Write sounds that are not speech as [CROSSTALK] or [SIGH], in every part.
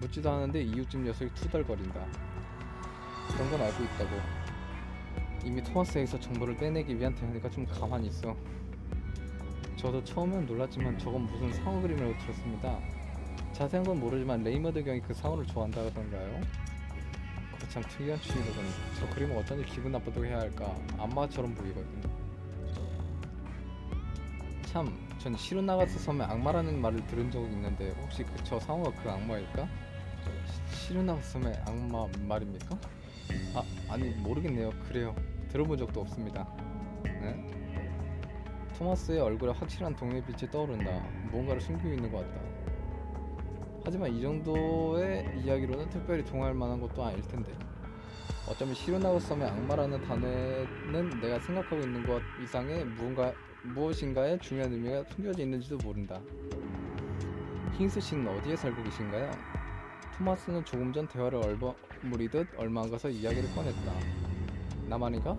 묻지도 않았는데 이웃집 녀석이 투덜거린다. 그런 건 알고 있다고. 이미 토마스에게서 정보를 빼내기 위한 대응이니까 좀 가만히 있어. 저도 처음엔 놀랐지만 저건 무슨 상어 그림이라고 들었습니다. 자세한 건 모르지만 레이머드 경이 그 상어를 좋아한다던가요? 그거 참 특이한 취미거든. 저 그림은 어쩐지 기분 나쁘다고 해야 할까? 안마처럼 보이거든. 참, 전 시루나가스 섬에 악마라는 말을 들은 적이 있는데 혹시 그 저 상어가 그 악마일까? 시- 시루나가스 섬의 악마 말입니까? 아, 아니 모르겠네요. 그래요. 들어본 적도 없습니다. 네? 토마스의 얼굴에 확실한 동의 빛이 떠오른다. 무언가를 숨기고 있는 것 같다. 하지만 이 정도의 이야기로는 특별히 동할 만한 것도 아닐 텐데. 어쩌면 시루나우 섬의 악마라는 단어에는 내가 생각하고 있는 것 이상의 무언가 무엇인가의 중요한 의미가 숨겨져 있는지도 모른다. 킹스 씨는 어디에 살고 계신가요? 토마스는 조금 전 대화를 얼버무리듯 얼마 안 가서 이야기를 꺼냈다. 나만인가?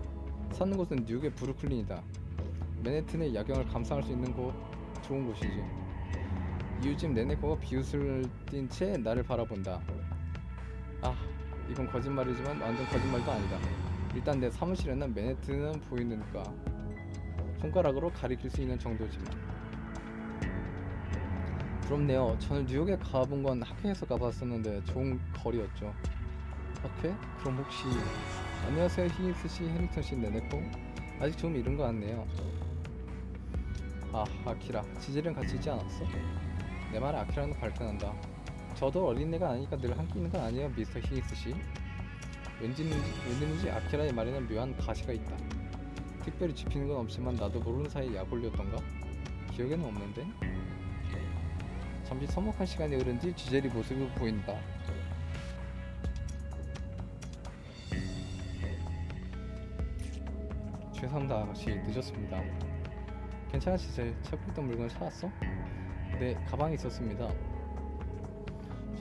사는 곳은 뉴욕의 브루클린이다. 맨해튼의 야경을 감상할 수 있는 곳 좋은 곳이지. 이웃집 네네코가 비웃을 띤 채 나를 바라본다. 아, 이건 거짓말이지만 완전 거짓말도 아니다. 일단 내 사무실에는 맨해튼은 보이니까 손가락으로 가리킬 수 있는 정도지만. 부럽네요. 저는 뉴욕에 가본 건 학회에서 가봤었는데 좋은 거리였죠. 학회? 그럼 혹시 안녕하세요 히익스 씨, 해링턴 씨, 네네코 아직 좀 이른 것 같네요. 아, 아키라 지질은 같이 있지 않았어? 내 말에 아키라는 발끈한다. 저도 어린애가 아니니까 늘 함께 있는 건 아니에요, 미스터 히익스 씨. 왠지 왠지 아키라의 말에는 묘한 가시가 있다. 특별히 짚히는 건 없지만 나도 모르는 사이에 약 올렸던가? 기억에는 없는데? 잠시 서먹한 시간이 흐른 뒤 지젤이 모습이 보인다. 죄송합니다 아가씨 늦었습니다. 괜찮아 지젤 찾고 있던 물건을 찾았어? 네 가방에 있었습니다.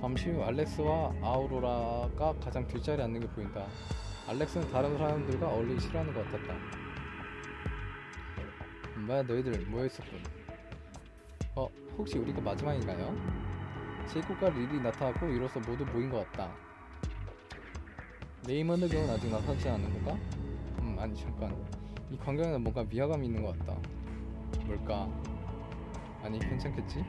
잠시 후 알렉스와 아우로라가 가장 뒷자리에 앉는 게 보인다. 알렉스는 다른 사람들과 어울리기 싫어하는 것 같았다. 뭐야 너희들 모여있었군. 어 혹시 우리가 마지막인가요? 제이콥과 릴이 나타났고 이로써 모두 모인 것 같다. 레이먼드 경은 아직 나타나지 않은 건가? 음 아니 잠깐 이 광경에는 뭔가 위화감이 있는 것 같다. 뭘까? 아니 괜찮겠지?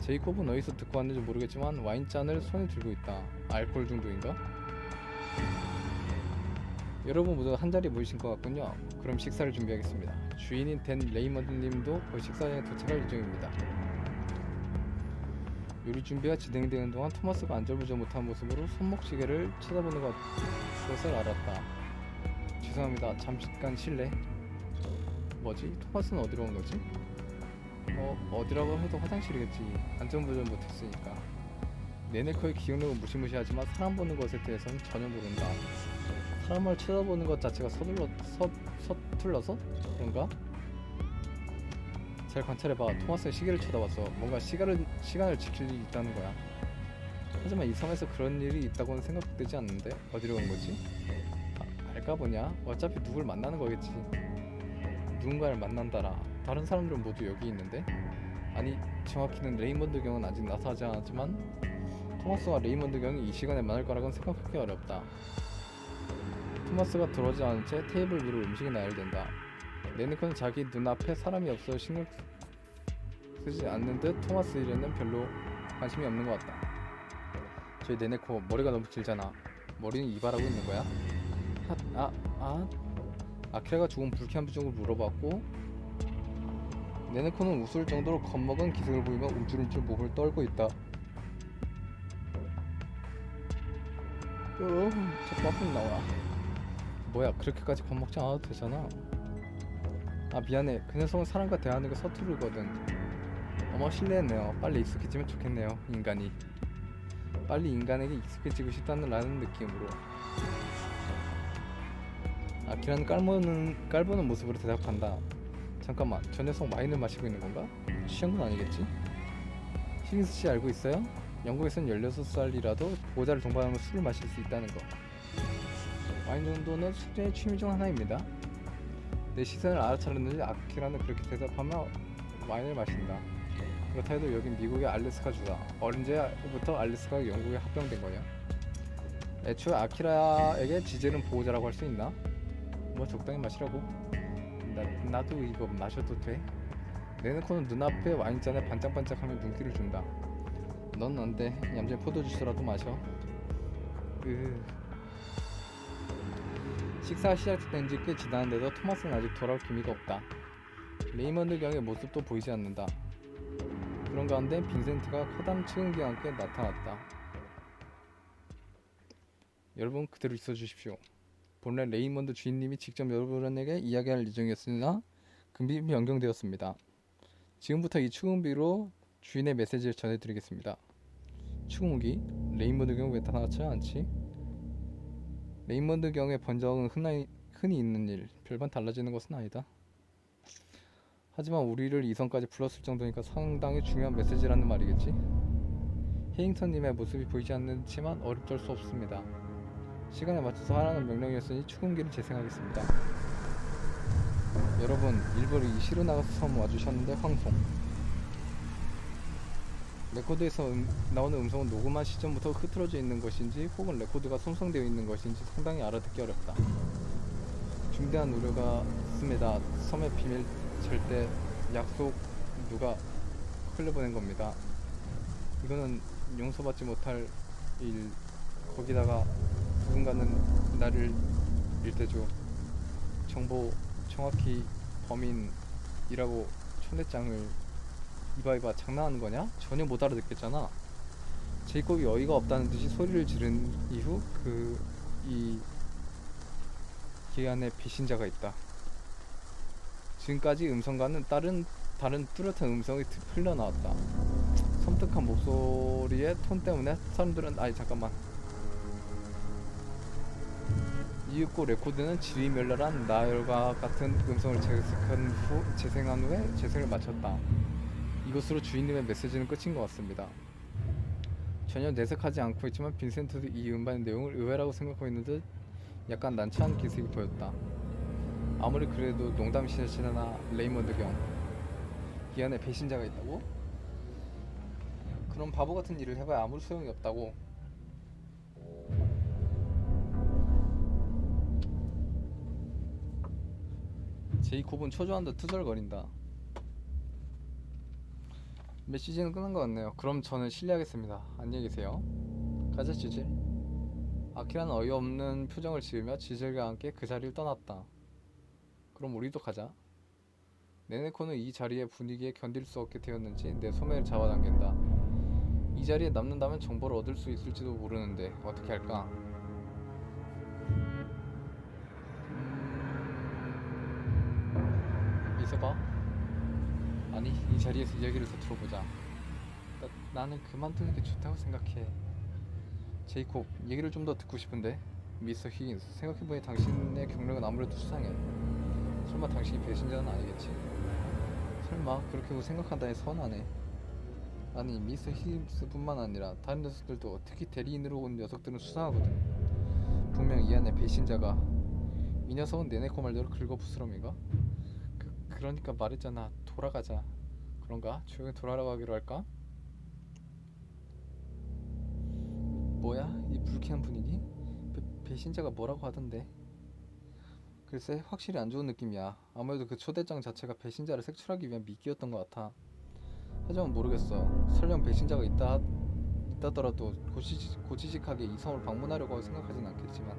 제이콥은 어디서 듣고 왔는지 모르겠지만 와인잔을 손에 들고 있다. 알코올 중독인가? 여러분 모두 한 자리에 모이신 것 같군요. 그럼 식사를 준비하겠습니다. 주인인 댄 레이먼드님도 그 식사장에 도착할 예정입니다. 요리 준비가 진행되는 동안 토마스가 안절부절 못한 모습으로 손목시계를 쳐다보는 것- 것을 알았다. 죄송합니다. 잠깐 실례. 뭐지? 토마스는 어디로 온 거지? 어, 어디라고 해도 화장실이겠지. 안전부전 못했으니까. 네네커의 기억력은 무시무시하지만 사람 보는 것에 대해서는 전혀 모른다. 사람을 쳐다보는 것 자체가 서둘러, 서, 서툴러서? 그런가? 잘 관찰해봐. 토마스는 시계를 쳐다봤어. 뭔가 시간을, 시간을 지킬 일이 있다는 거야. 하지만 이 섬에서 그런 일이 있다고는 생각되지 않는데 어디로 간 거지? 아, 알까 보냐? 어차피 누굴 만나는 거겠지. 누군가를 만난다라. 다른 사람들은 모두 여기 있는데? 아니 정확히는 레이먼드 경은 아직 나타나지 않았지만 토마스와 레이먼드 경이 이 시간에 만날 거라고는 생각하기 어렵다. 토마스가 들어오지 않은 채 테이블 위로 음식이 나열된다. 네니커는 자기 눈앞에 사람이 없어 신경 쓰지 않는 듯 토마스 일에는 별로 관심이 없는 것 같다. 저희 네네코 머리가 너무 길잖아. 머리는 이발하고 있는 거야? 하, 아, 아, 아키라가 죽은 불쾌한 표정을 물어봤고 네네코는 웃을 정도로 겁먹은 기색을 보이며 움츠림칠 몸을 떨고 있다. 어, 자꾸 앞으로 나와. 뭐야, 그렇게까지 겁먹지 않아도 되잖아. 아, 미안해. 그 녀석은 사람과 대하는 게 서투르거든. 어머, 실례했네요. 빨리 익숙해지면 좋겠네요, 인간이. 빨리 인간에게 익숙해지고 싶다는 라는 느낌으로. 아키라는 깔보는, 깔보는 모습으로 대답한다. 잠깐만, 저 녀석 와인을 마시고 있는 건가? 취한 건 아니겠지? 히긴스 씨 알고 있어요? 영국에선 16살이라도 보호자를 동반하면 술을 마실 수 있다는 거. 와인 정도는 숙제의 취미 중 하나입니다. 내 시선을 알아차렸는지 아키라는 그렇게 대답하며 와인을 마신다. 그렇다 해도 여긴 미국의 알래스카 주다. 언제부터 알래스카가 영국에 합병된 거냐? 애초에 아키라에게 지젤은 보호자라고 할 수 있나? 뭐 적당히 마시라고. 나 나도 이거 마셔도 돼? 네네코는 눈앞에 와인잔에 반짝반짝하며 눈길을 준다. 넌 안 돼. 얌전히 포도주스라도 마셔. 으. 식사가 시작된 지 꽤 지났는데도 토마스는 아직 돌아올 기미가 없다. 레이먼드 경의 모습도 보이지 않는다. 그런 가운데 빈센트가 커다란 측은기와 함께 나타났다. 여러분 그대로 있어 주십시오. 본래 레이먼드 주인님이 직접 여러분에게 이야기할 예정이었으나 금비 변경되었습니다. 지금부터 이 추궁비로 주인의 메시지를 전해드리겠습니다. 추궁기 레이먼드 경왜 나타나지 않지? 레이먼드 경의 번쩍은 흔히, 흔히 있는 일, 별반 달라지는 것은 아니다. 하지만 우리를 이성까지 불렀을 정도니까 상당히 중요한 메시지라는 말이겠지? 헤잉턴님의 모습이 보이지 않지만 어림돌 수 없습니다. 시간에 맞춰서 하라는 명령이었으니 추궁기를 재생하겠습니다. 여러분, 일부러 이 시로 나가서 섬 와주셨는데 황송. 레코드에서 음- 나오는 음성은 녹음한 시점부터 흐트러져 있는 것인지 혹은 레코드가 손상되어 있는 것인지 상당히 알아듣기 어렵다. 중대한 우려가 있습니다. 섬의 비밀 절대 약속 누가 흘려보낸 겁니다. 이거는 용서받지 못할 일 거기다가 누군가는 나를 일대죠. 정보 정확히 범인이라고 초대장을 이봐 이봐 장난하는 거냐? 전혀 못 알아듣겠잖아. 제이콥이 어이가 없다는 듯이 소리를 지른 이후 그이 기안에 배신자가 있다. 지금까지 음성과는 다른 다른 뚜렷한 음성이 드- 흘러나왔다. 섬뜩한 목소리의 톤 때문에 사람들은 아니 잠깐만 이윽고 레코드는 지리멸렬한 나열과 같은 음성을 재생한 후 재생한 후에 재생을 마쳤다. 이것으로 주인님의 메시지는 끝인 것 같습니다. 전혀 내색하지 않고 있지만 빈센트도 이 음반의 내용을 의외라고 생각하고 있는 듯 약간 난처한 기색이 보였다. 아무리 그래도 농담시나 레이먼드 경. 이 안에 배신자가 있다고? 그런 바보 같은 일을 해봐야 아무 소용이 없다고. 제이콥은 초조한 듯 투덜거린다. 메시지는 끝난 것 같네요. 그럼 저는 실례하겠습니다. 안녕히 계세요. 가자 지질. 아키라는 어이없는 표정을 지으며 지젤과 함께 그 자리를 떠났다. 그럼 우리도 가자. 네네코는 이 자리의 분위기에 견딜 수 없게 되었는지 내 소매를 잡아당긴다. 이 자리에 남는다면 정보를 얻을 수 있을지도 모르는데 어떻게 할까? 음... 있어봐. 아니 이 자리에서 이야기를 더 들어보자. 나, 나는 그만두는 게 좋다고 생각해. 제이콥 얘기를 좀 더 듣고 싶은데? 미스터 히긴스 생각해보니 당신의 경력은 아무래도 수상해. 설마 당신이 배신자는 아니겠지? 설마 그렇게 생각한다니 서운하네. 아니 미스터 히긴스뿐만 아니라 다른 녀석들도 특히 대리인으로 온 녀석들은 수상하거든. 분명 이 안에 배신자가. 이 녀석은 네네코 말대로 긁어부스럼인가? 그, 그러니까 말했잖아. 돌아가자 그런가? 조용히 돌아가기로 할까? 뭐야? 이 불쾌한 분위기? 배, 배신자가 뭐라고 하던데? 글쎄 확실히 안 좋은 느낌이야. 아무래도 그 초대장 자체가 배신자를 색출하기 위한 미끼였던 것 같아. 하지만 모르겠어. 설령 배신자가 있다 있다더라도 고지식, 고지식하게 이 섬을 방문하려고 생각하진 않겠지만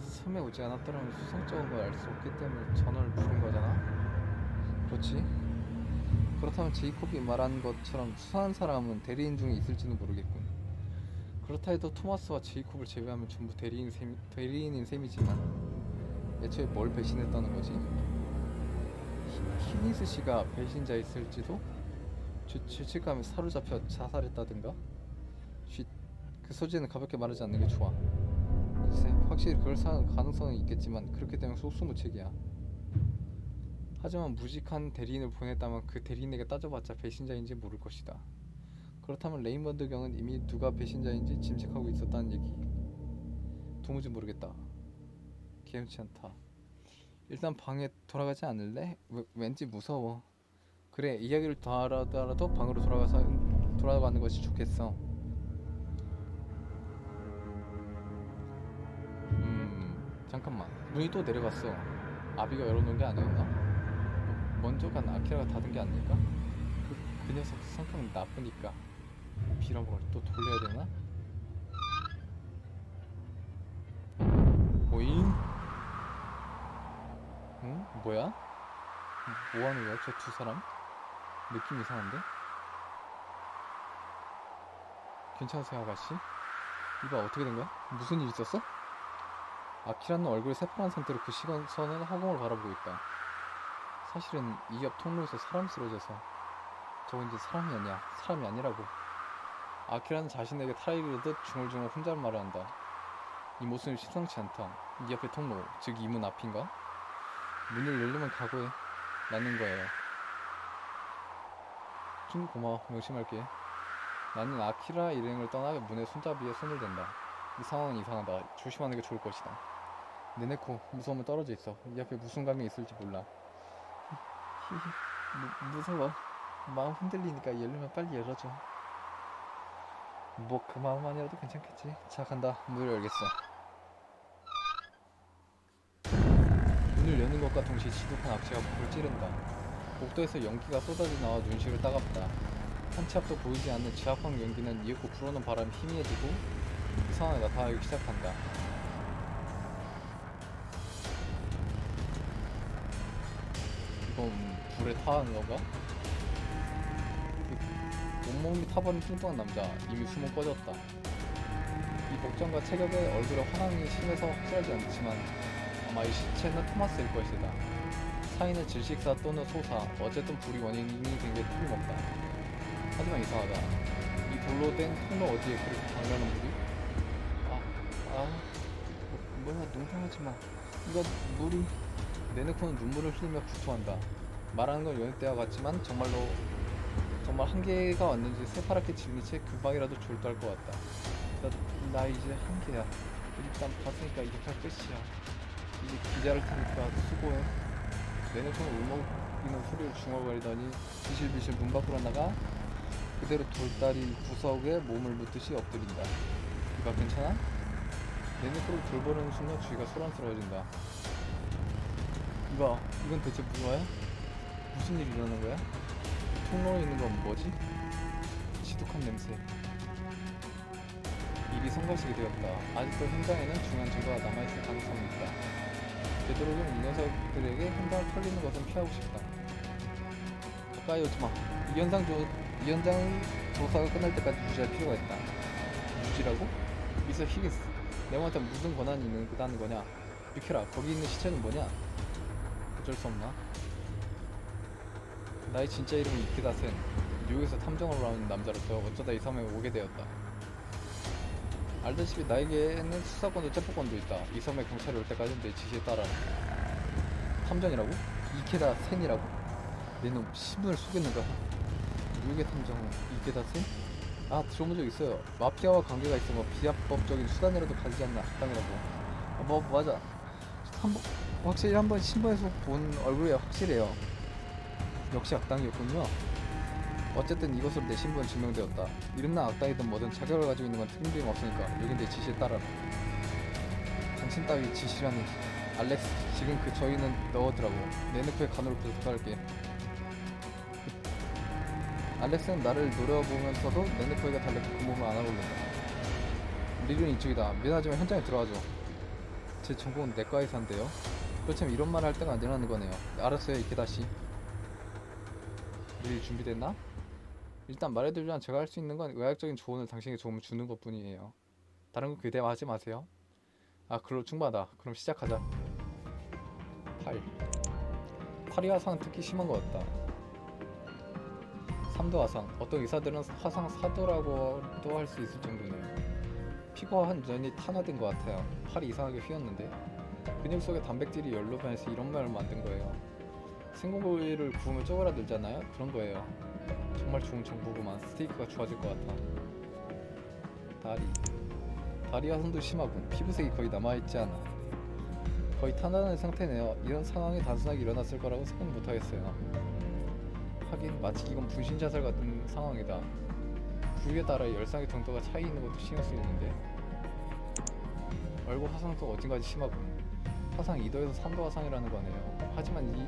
섬에 오지 않았더라면 수상쩍은 걸 알 수 없기 때문에 전원을 부른 거잖아. 그렇지? 그렇다면 제이콥이 말한 것처럼 수상한 사람은 대리인 중에 있을지는 모르겠군. 그렇다 해도 토마스와 제이콥을 제외하면 전부 대리인 셈, 대리인인 셈이지만 애초에 뭘 배신했다는 거지? 히- 히니스 씨가 배신자였을지도? 죄, 죄책감에 사로잡혀 자살했다든가? 쉿, 그 소지는 가볍게 말하지 않는 게 좋아. 글쎄, 확실히 그럴 사- 가능성은 있겠지만 그렇게 되면 속수무책이야. 하지만 무직한 대리인을 보냈다면 그 대리인에게 따져봤자 배신자인지 모를 것이다. 그렇다면 레이먼드 경은 이미 누가 배신자인지 짐작하고 있었다는 얘기. 도무지 모르겠다. 개운치 않다. 일단 방에 돌아가지 않을래? 왜- 왠지 무서워. 그래 이야기를 더 하더라도 방으로 돌아가서 돌아가는 것이 좋겠어. 음 잠깐만 문이 또 내려갔어. 아비가 열어놓은 게 아니었나? 먼저 간 아키라가 닫은 게 아닐까? 그, 그 녀석 성격 나쁘니까 빌어먹을 또 돌려야 되나? 오잉? 응? 뭐야? 뭐 하는 거야? 저 두 사람? 느낌 이상한데? 괜찮으세요 아가씨? 이봐 어떻게 된 거야? 무슨 일 있었어? 아키라는 얼굴이 새파란 상태로 그 시선은 허공을 바라보고 있다. 사실은 이 옆 통로에서 사람이 쓰러져서 저건 이제 사람이 아니야 사람이 아니라고 아키라는 자신에게 탈이르듯 중얼중얼 혼잣말을 한다. 이 모습이 심상치 않다. 이 옆의 통로, 즉 이 문 앞인가? 문을 열려면 각오해. 라는 거예요. 킹 고마워. 명심할게. 나는 아키라 일행을 떠나 문의 손잡이에 손을 댄다. 이 상황은 이상하다. 조심하는 게 좋을 것이다. 네네코, 무서우면 떨어져 있어. 이 앞에 무슨 감이 있을지 몰라. 무, 무서워. 마음 흔들리니까 열리면 빨리 열어줘. 뭐 그 마음만이라도 괜찮겠지. 자 간다. 문을 열겠어. 문을 여는 것과 동시에 지독한 악취가 목을 찌른다. 복도에서 연기가 쏟아져 나와 눈시를 따갑다. 한치 앞도 보이지 않는 지하방 연기는 이윽고 불어오는 바람이 희미해지고 그 상황에 나타나기 시작한다. 불에 타는 건가? 그 온몸이 타버린 뚱뚱한 남자 이미 숨은 꺼졌다. 이 복장과 체격에 얼굴에 화남이 심해서 확실하지 않지만 아마 이 시체는 토마스일 것이다. 사인은 질식사 또는 소사, 어쨌든 불이 원인이 된 게 틀림없다. 하지만 이상하다. 이 돌로 된 통로 어디에 그렇게 강렬한 물이? 아, 아, 뭐, 뭐야 농담하지 마. 이거 물이 내놓고는 눈물을 흘리며 구토한다. 말하는 건 연애 때와 같지만 정말로 정말 한계가 왔는지 새파랗게 질린 채 금방이라도 졸도할 것 같다. 나, 나 이제 한계야. 일단 봤으니까 이제 갈 끝이야. 이제 기자를 테니까 수고해. 내내손 울먹이는 소리를 중얼거리더니 비실비실 문 밖으로 나가 그대로 돌다리 구석에 몸을 묻듯이 엎드린다. 이봐 괜찮아? 내내 코를 돌보는 순간 주위가 소란스러워진다. 이봐 이건 대체 뭐야? 무슨 일이 일어나는 거야? 통로에 있는 건 뭐지? 지독한 냄새. 일이 성가시게 되었다. 아직도 현장에는 중요한 증거가 남아있을 가능성이 있다. 되도록이면 이 녀석들에게 현장을 털리는 것은 피하고 싶다. 가까이 오지 마. 이 현장 조, 이 현장 조사가 끝날 때까지 유지할 필요가 있다. 유지라고? 미서 히기스. 내한테 무슨 권한이 있는 거냐? 비켜라. 거기 있는 시체는 뭐냐? 어쩔 수 없나? 나의 진짜 이름은 이키다 센. 뉴욕에서 탐정을 하는 남자로서 어쩌다 이 섬에 오게 되었다. 알다시피 나에게는 수사권도 체포권도 있다. 이 섬에 경찰이 올 때까지 내 지시에 따라. 탐정이라고? 이케다 센이라고? 내놈 신분을 속였는가? 뉴욕의 탐정 이케다 센? 아 들어본 적 있어요. 마피아와 관계가 있어 뭐 비합법적인 수단이라도 가지지 않나 악당이라고. 아, 뭐 맞아. 한번 확실히 한번 신문에서 본 얼굴이 확실해요. 역시 악당이었군요. 어쨌든 이것으로 내 신분은 증명되었다. 이름난 악당이든 뭐든 자격을 가지고 있는 건 틀림 없으니까 여긴 내 지시에 따라라. 당신 따위 지시라니. 알렉스, 지금 그 저희는 너더라고. 내놓고의 간호를 부탁할게. 알렉스는 나를 노려보면서도 내놓고이가 달래고 그 몸을 안아올린다. 리는 이쪽이다. 미안하지만 현장에 들어가죠. 제 전공은 내과 의사인데요. 그렇지만 이런 말할 때가 아니라는 거네요. 알았어요, 이케다시. 미리 준비됐나? 일단 말해드리면 제가 할 수 있는 건 의학적인 조언을 당신에게 도움을 주는 것 뿐이에요. 다른 거 기대하지 마세요. 아, 그걸로 충분하다. 그럼 시작하자. 팔. 팔이 화상은 특히 심한 것 같다. 3도 화상. 어떤 의사들은 화상 4도라고도 할 수 있을 정도네요. 피부와 한 면이 탄화된 것 같아요. 팔이 이상하게 휘었는데. 근육 속에 단백질이 열로 변해서 이런 모양을 만든 거예요. 생고기를 구우면 쪼그라들잖아요. 그런 거예요. 정말 좋은 정보구만. 스테이크가 좋아질 것 같아. 다리. 다리와 손도 심하군. 피부색이 거의 남아있지 않아. 거의 탄화된 상태네요. 이런 상황이 단순하게 일어났을 거라고 생각 못하겠어요. 하긴 마치 이건 분신 자살 같은 상황이다. 부위에 따라 열상의 정도가 차이 있는 것도 신경 쓰이는데 얼굴 화상도 어딘가지 심하군. 화상 2도에서 3도 화상이라는 거네요. 하지만 이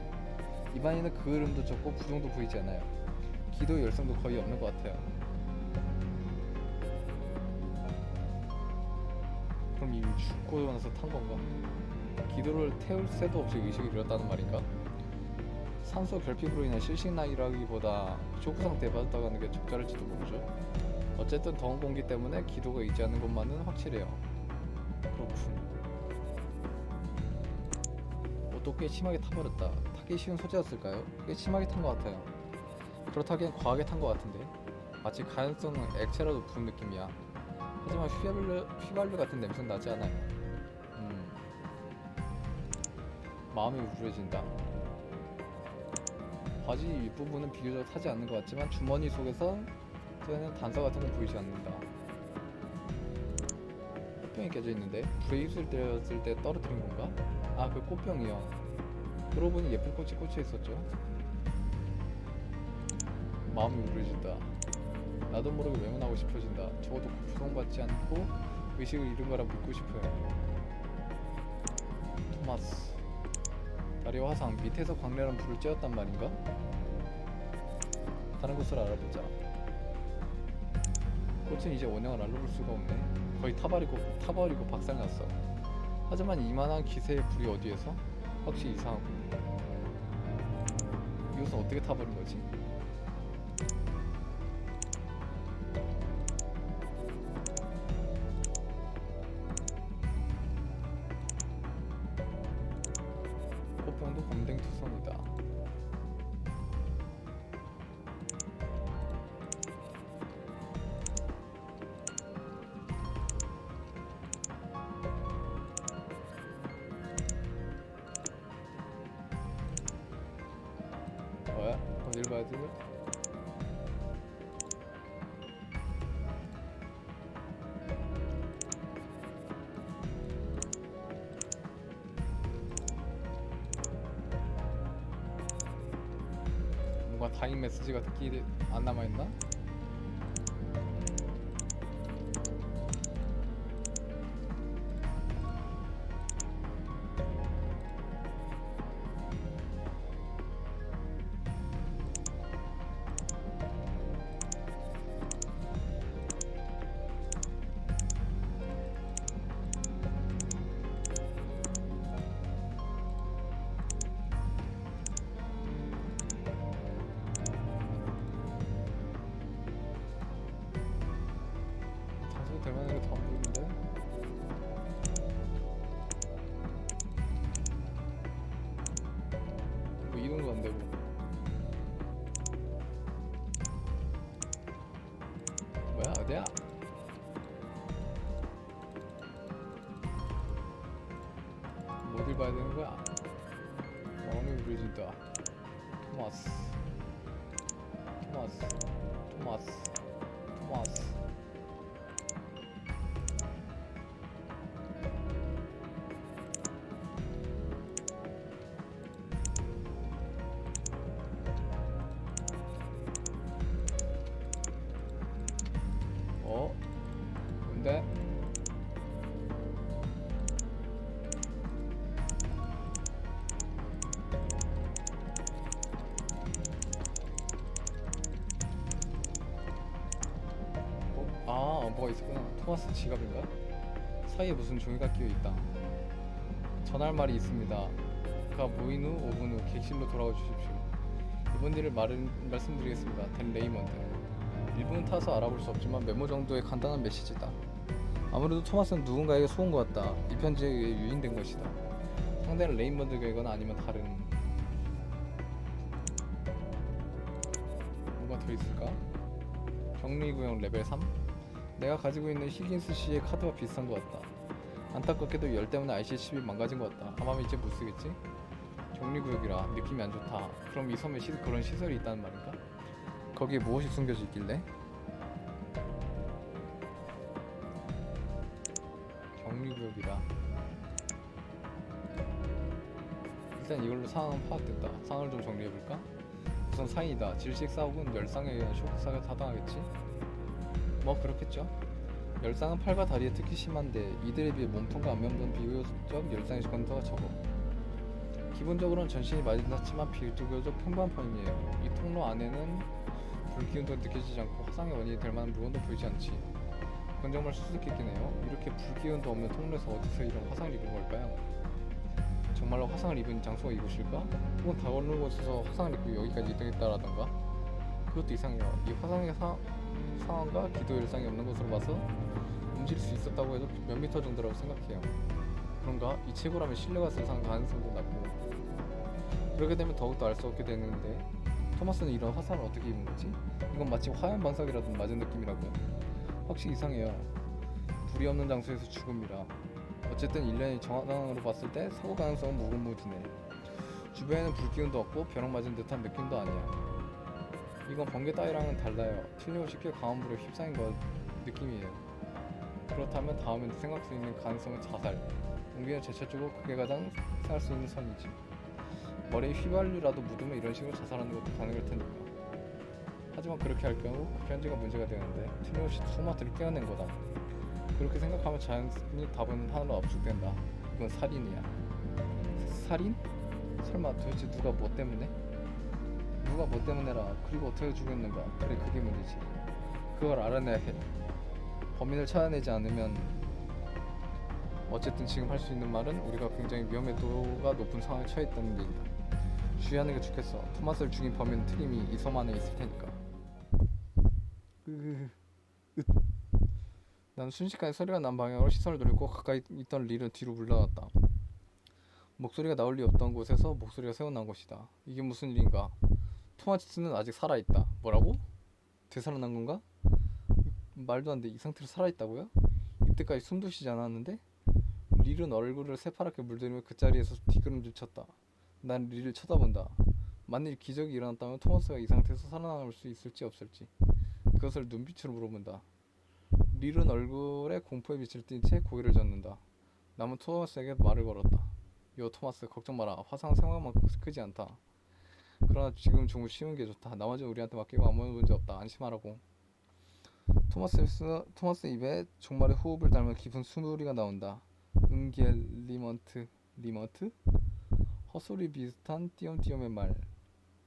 입안에는 그을음도 적고 부종도 보이지 않아요. 기도 열성도 거의 없는 것 같아요. 그럼 이미 죽고 나서 탄 건가? 기도를 태울 새도 없이 의식을 잃었다는 말인가? 산소 결핍으로 인한 실신나이라기보다 쇼크 상태에 빠졌다가는 게 적절할지도 모르죠. 어쨌든 더운 공기 때문에 기도가 있지 않은 것만은 확실해요. 그렇군. 꽤 심하게 타버렸다. 타기 쉬운 소재였을까요? 꽤 심하게 탄 것 같아요. 그렇다기엔 과하게 탄 것 같은데. 마치 가연성 액체라도 부은 느낌이야. 하지만 휘발유, 휘발유 같은 냄새는 나지 않아요. 음. 마음이 우울해진다. 바지 윗부분은 비교적 타지 않는 것 같지만 주머니 속에서 는 단서 같은 건 보이지 않는다. 꽃병이 깨져 있는데 입술 때렸을 때 떨어뜨린 건가? 아 그 꽃병이요. 그러고 보니 예쁜 꽃이 꽂혀 있었죠. 마음이 우울해진다. 나도 모르게 외면하고 싶어진다. 적어도 구성받지 않고 의식을 잃은 거라 믿고 싶어요. 토마스. 다리와 화상 밑에서 광렬한 불을 쬐었단 말인가? 다른 곳을 알아보자. 꽃은 이제 원형을 알아볼 수가 없네. 거의 타버리고 타버리고 박살났어. 하지만 이만한 기세의 불이 어디에서? 확실히 이상하고. 이것은 어떻게 타버린 거지? 꽃병도 검댕 투성이다. 되지? 뭔가 다잉 메시지 같은 게안 남아있나? 어? 뭔데? 어? 아 뭐가 있었구나 토마스 지갑인가? 사이에 무슨 종이가 끼어 있다 전할 말이 있습니다 그가 모인 후 5분 후 객실로 돌아와 주십시오 이번 일을 말은, 말씀드리겠습니다 댄 레이먼드 일부는 타서 알아볼 수 없지만 메모 정도의 간단한 메시지다. 아무래도 토마스는 누군가에게 것 같다. 이 편지에 의해 유인된 것이다. 상대는 레인먼드에거나 아니면 다른 뭔가 더 있을까? 격리구역 레벨 3? 내가 가지고 있는 히긴스 씨의 카드와 비슷한 것 같다. 안타깝게도 열 때문에 IC10이 망가진 것 같다. 아마 이제 못 쓰겠지? 격리구역이라 느낌이 안 좋다. 그럼 이 섬에 시, 그런 시설이 있다는 말인가? 거기에 무엇이 숨겨져 있길래? 격리구역이라 일단 이걸로 상황은 파악됐다 상황을 좀 정리해볼까? 우선 사인이다. 질식사 혹은 열상에 의한 쇼크사가 타당하겠지? 뭐 그렇겠죠. 열상은 팔과 다리에 특히 심한데 이들에 비해 몸통과 안면부는 비교적 열상의 건도가 적어. 기본적으로는 전신이 많이 났지만 비교적 평범한 편이에요. 이 통로 안에는 불기운도 느껴지지 않고 화상의 원인이 될 만한 물건도 보이지 않지. 그건 정말 수수께끼네요. 이렇게 불기운도 없는 통로에서 어디서 이런 화상을 입은 걸까요? 정말로 화상을 입은 장소가 이곳일까? 혹은 다른 곳에서 화상을 입고 여기까지 이동했다라던가? 그것도 이상해요. 이 화상의 사, 상황과 기도 일상이 없는 것으로 봐서 움직일 수 있었다고 해도 몇 미터 정도라고 생각해요. 그런가? 이 체고라면 신뢰가 세상 가능성도 낮고 그렇게 되면 더욱더 알 수 없게 되는데 토마스는 이런 화상을 어떻게 입은 거지? 이건 마치 화염 방사기라도 맞은 느낌이라고 확실히 이상해요. 불이 없는 장소에서 죽음이라 어쨌든 일련의 정황으로 봤을 때 사고 가능성은 무궁무진해. 주변에는 불기운도 없고 벼락 맞은 듯한 느낌도 아니야. 이건 번개 따위랑은 달라요. 틀림없이 꽤 강한 불에 휩싸인 것 느낌이에요. 그렇다면 다음엔 생각할 수 있는 가능성은 자살. 제차 쪽으로 그게 가장 생각할 수 있는 선이지. 머리에 휘발유라도 묻으면 이런 식으로 자살하는 것도 가능할 테니까. 하지만 그렇게 할 경우 그 편지가 문제가 되는데 틀림없이 토마토를 깨어낸 거다. 그렇게 생각하면 자연히 답은 하나로 압축된다. 이건 살인이야. 살인? 설마 도대체 누가 뭐 때문에? 누가 뭐 때문에라. 그리고 어떻게 죽였는가? 그래 그게 문제지. 그걸 알아내야 해. 범인을 찾아내지 않으면 어쨌든 지금 할 수 있는 말은 우리가 굉장히 위험도가 높은 상황에 처해 있다는 얘기다. 주의하는 게 좋겠어. 토마스를 죽인 범인은 틀림이 이 섬 안에 있을 테니까. 으... 으... 난 순식간에 소리가 난 방향으로 시선을 돌리고 가까이 있던 릴은 뒤로 물러났다. 목소리가 나올 리 없던 곳에서 목소리가 새어나온 것이다. 이게 무슨 일인가? 토마스는 아직 살아있다. 뭐라고? 되살아난 건가? 말도 안 돼. 이 상태로 살아있다고요? 이때까지 숨도 쉬지 않았는데? 릴은 얼굴을 새파랗게 물들이며 그 자리에서 뒤걸음질 쳤다. 난 릴을 쳐다본다. 만일 기적이 일어났다면 토마스가 이 상태에서 살아남을 수 있을지 없을지 그것을 눈빛으로 물어본다. 릴은 얼굴에 공포의 빛을 띤 채 고개를 젓는다. 남은 토마스에게 말을 걸었다. 요 토마스 걱정 마라. 화상 생각만큼 크지 않다. 그러나 지금 좀 쉬운 게 좋다. 나머지 우리한테 맡기고 아무 문제 없다. 안심하라고. 토마스 토마스 입에 종말의 호흡을 닮은 깊은 숨소리가 나온다. 은겔 리먼트 리먼트 헛소리 비슷한 띄엄띄엄의 말.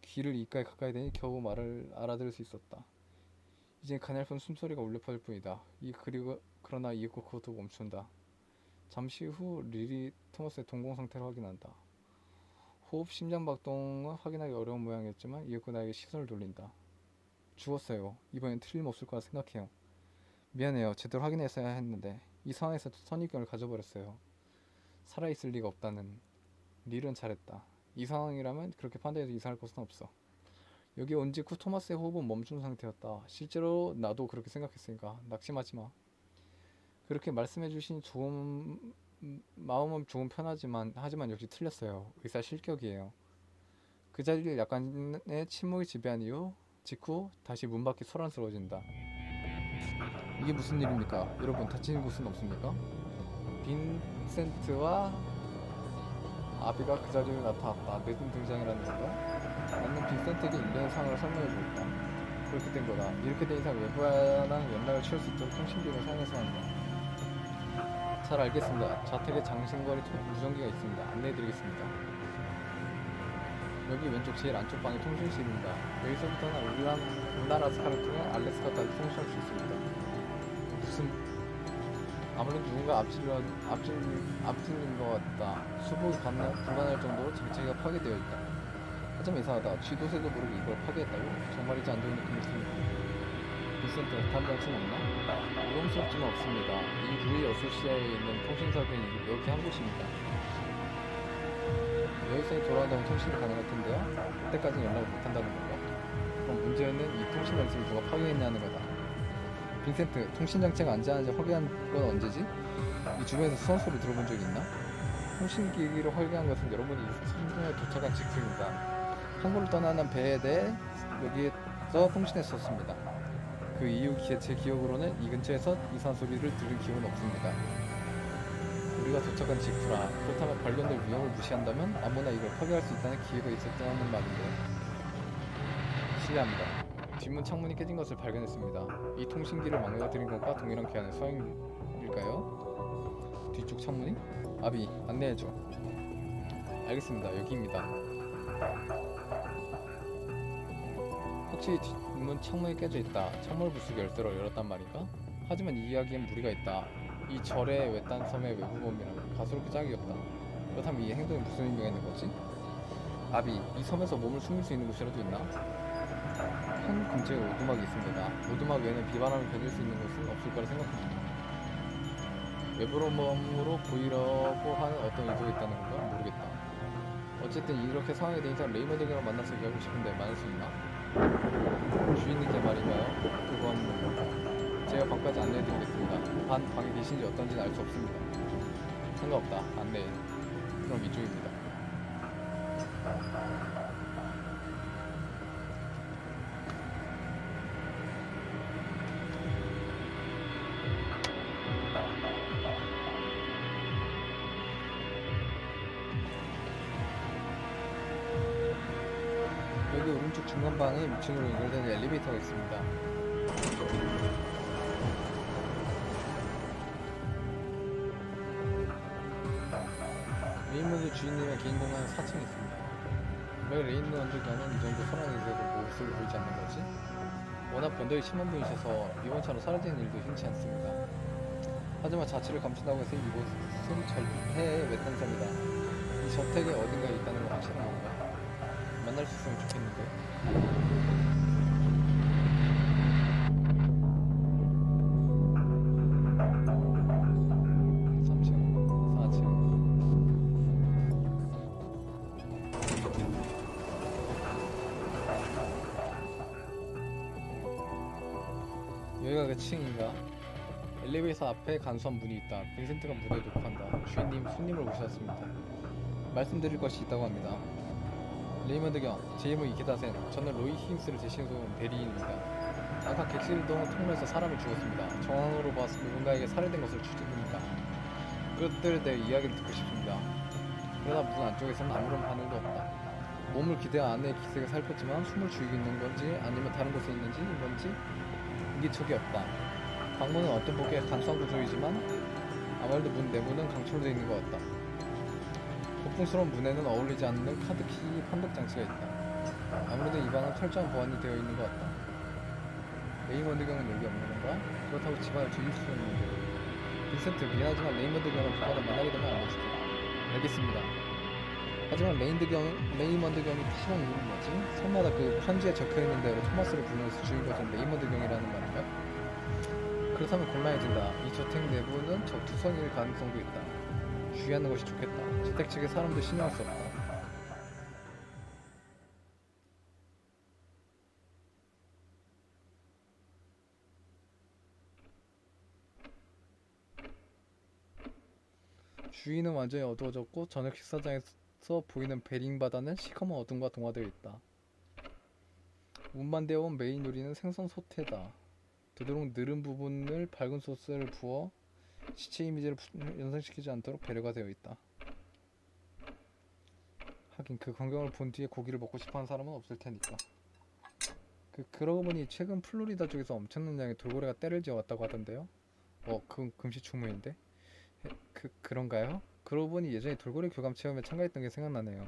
귀를 입가에 가까이 대니 겨우 말을 알아들을 수 있었다. 이제 가냘픈 숨소리가 울려 퍼질 뿐이다. 이 그리고 그러나 이윽고 그것도 멈춘다. 잠시 후 릴이 토마스의 동공 상태를 확인한다. 호흡, 심장 박동은 확인하기 어려운 모양이었지만 이윽고 나에게 시선을 돌린다. 죽었어요. 이번엔 틀림없을 거라 생각해요. 미안해요. 제대로 확인했어야 했는데 이 상황에서 선입견을 가져버렸어요. 살아있을 리가 없다는 릴은 잘했다. 이 상황이라면 그렇게 판단해서 이상할 것은 없어. 여기 온 직후 토마스의 호흡은 멈춘 상태였다. 실제로 나도 그렇게 생각했으니까 낙심하지 마. 그렇게 말씀해 주신 좋은 음, 마음은 조금 편하지만 하지만 역시 틀렸어요. 의사 실격이에요. 그 자리를 약간의 침묵이 지배한 이후 직후 다시 문 밖이 소란스러워진다. 이게 무슨 일입니까? 여러분 다친 곳은 없습니까? 빈센트와 아비가 그 자리에 나타났다. 늦은 등장이라는 건가? 나는 빈센트에게 일련의 상황을 설명해 주었다. 그렇게 된 거다. 이렇게 된 이상 외부와랑 연락을 취할 수 있도록 통신기를 사용해서 한다. 잘 알겠습니다. 자택에 장신거리 무전기가 있습니다. 안내해 드리겠습니다. 여기 왼쪽 제일 안쪽 방이 통신실입니다. 여기서부터는 울란, 울나라 스카를 통해 알래스카까지 통신할 수 있습니다. 무슨 아무래도 누군가 앞질러 앞질 앞질린 것 같다. 수복이 가능 불가능할 정도로 장치가 파괴되어 있다. 하지만 이상하다. 쥐도새도 모르게 이걸 파괴했다고? 정말이지 안 좋은 느낌이 듭니다. 비센트 담당 친 없나? 부담스럽지는 없습니다. 이 VOCCI에 있는 통신사들이 여기 한 곳입니다. 여기서 돌아간다면 통신이 가능할 텐데요. 그때까지는 연락을 못한다는 건가? 그럼 문제는 이 통신 장치를 누가 파괴했냐는 거다. 빈센트, 통신 장치가 안전한지 확인한 건 언제지? 이 주변에서 수원 소리 들어본 적 있나? 통신 기기를 확인한 것은 여러분이 승선에 도착한 직후입니다. 항구를 떠나는 배에 대해 여기에서 통신했었습니다. 그 이후 기- 제 기억으로는 이 근처에서 이상 소리를 들은 기억은 없습니다. 우리가 도착한 직후라 그렇다면 발견될 위험을 무시한다면 아무나 이걸 파괴할 수 있다는 기회가 있었다는 말인데 실례합니다. 뒷문 창문이 깨진 것을 발견했습니다. 이 통신기를 망가뜨린 것과 동일한 기한의 소형일까요? 뒤쪽 창문이? 아비 안내해줘. 알겠습니다. 여기입니다. 혹시 뒷문 창문이 깨져 있다. 창문을 부수기 열쇠로 열었단 말인가? 하지만 이 이야기엔 무리가 있다. 이 절의 외딴 섬의 외부범이라면 가수롭게 짝이 없다. 그렇다면 이 행동에 무슨 의미가 있는 거지? 아비, 이 섬에서 몸을 숨길 수 있는 곳이라도 있나? 한 근처에 오두막이 있습니다. 오두막 외에는 비바람을 견딜 수 있는 곳은 없을 거라 생각합니다. 외부로 몸으로 보이려고 하는 어떤 의도가 있다는 건가 모르겠다. 어쨌든 이렇게 상황이 된 이상 레이먼드랑 만나서 얘기하고 싶은데 만날 수 있나? 주인님께 말인가요? 그건 제가 방까지 안내해드리겠습니다. 반 방에 계신지 어떤지는 알 수 없습니다. 상관없다. 안내. 그럼 이쪽입니다. 2층으로 연결되는 엘리베이터가 있습니다. 메인문의 주인님의 개인 공간은 4층에 있습니다. 왜 레인드 언덕이냐면 이 정도 소란이 있어도 그 모습을 보이지 않는 거지? 워낙 번덕이 심한 분이셔서 이번 차로 사라지는 일도 흔치 않습니다. 하지만 자취를 감춘다고 해서 이곳은 절대 외딴 점이다. 이 저택에 어딘가에 있다는 건 확실한 건가? 만날 수 있으면 좋겠는데. 여기가 그 층인가? 엘리베이터 앞에 간소한 문이 있다. 빈센트가 문을 녹한다. 주인님, 손님을 모셨습니다. 말씀드릴 것이 있다고 합니다. 레이먼드 경, 제 이름은 이케다센. 저는 로이 히긴스를 대신해서 온 대리인입니다. 아까 객실동 통로에서 사람이 죽었습니다. 정황으로 봐서 누군가에게 살해된 것을 추측합니다. 그것들에 대해 이야기를 듣고 싶습니다. 그러나 문 안쪽에서는 아무런 반응도 없다. 몸을 기대어 안에 기색을 살폈지만 숨을 죽이고 있는 건지 아니면 다른 곳에 있는지 뭔지 인기척이 없다. 방문은 어떤 보기에 간소한 구조이지만 아무래도 문 내부는 강철로 되어 있는 것 같다. 고풍스러운 문에는 어울리지 않는 카드키 판독 장치가 있다. 아무래도 이 방은 철저한 보안이 되어 있는 것 같다. 레이먼드 경은 여기 없는 건가? 그렇다고 집안을 죽일 수는 없는데. 빈센트 미안하지만 레이먼드 경을 누가나 만나게 되면 알려줄게. 알겠습니다. 하지만 레인드 경, 레이먼드 경이 필요한 이유는 뭐지? 설마 그 편지에 적혀있는 대로 토마스를 부르면서 주인공은 레이먼드 경이라는 말인가? 그렇다면 곤란해진다. 이 저택 내부는 적투성일 가능성도 있다. 주의하는 것이 좋겠다. 저택 측의 사람도 신경할 수 없다. 주위는 완전히 어두워졌고 저녁 식사장에서 보이는 베링 바다는 시커먼 어둠과 동화되어 있다. 운반되어 온 메인 요리는 생선 소태다. 되도록 느른 부분을 밝은 소스를 부어 시체 이미지를 부- 연상시키지 않도록 배려가 되어 있다. 하긴 그 광경을 본 뒤에 고기를 먹고 싶어하는 사람은 없을 테니까. 그 그러고 보니 최근 플로리다 쪽에서 엄청난 양의 돌고래가 떼를 지어 왔다고 하던데요. 어, 그건 금시초문인데. 에, 그 그런가요? 그러고 보니 예전에 돌고래 교감 체험에 참가했던 게 생각나네요.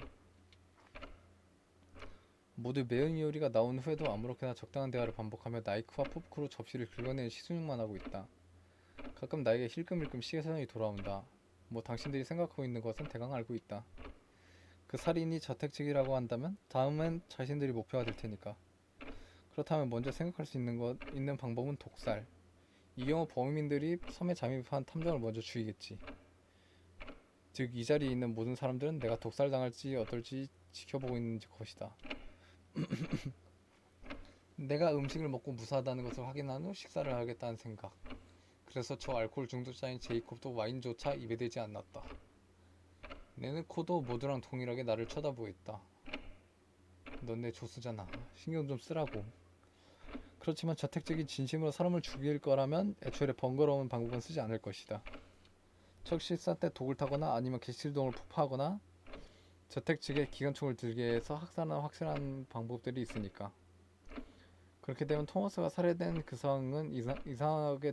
모두 매운 요리가 나온 후에도 아무렇게나 적당한 대화를 반복하며 나이프와 포크로 접시를 긁어내는 시승용만 하고 있다. 가끔 나에게 힐끔힐끔 시계선이 돌아온다. 뭐 당신들이 생각하고 있는 것은 대강 알고 있다. 그 살인이 저택 측이라고 한다면 다음엔 자신들이 목표가 될 테니까. 그렇다면 먼저 생각할 수 있는 것 있는 방법은 독살. 이 경우 범인들이 섬에 잠입한 탐정을 먼저 죽이겠지. 즉 이 자리에 있는 모든 사람들은 내가 독살당할지 어떨지 지켜보고 있는 것이다. [CLEARS THROAT] 내가 음식을 먹고 무사하다는 것을 확인한 후 식사를 하겠다는 생각. 그래서 저 알코올 중독자인 제이콥도 와인조차 입에 대지 않았다. 네네코도 모두랑 동일하게 나를 쳐다보고 있다. 넌 내 조수잖아. 신경 좀 쓰라고. 그렇지만 저택적인 진심으로 사람을 죽일 거라면 애초에 번거로운 방법은 쓰지 않을 것이다. 첫 식사 때 독을 타거나 아니면 객실동을 폭파하거나 저택 측에 기관총을 들게 해서 학살하는 확실한 방법들이 있으니까. 그렇게 되면 토마스가 살해된 그 상황은 이상, 이상하게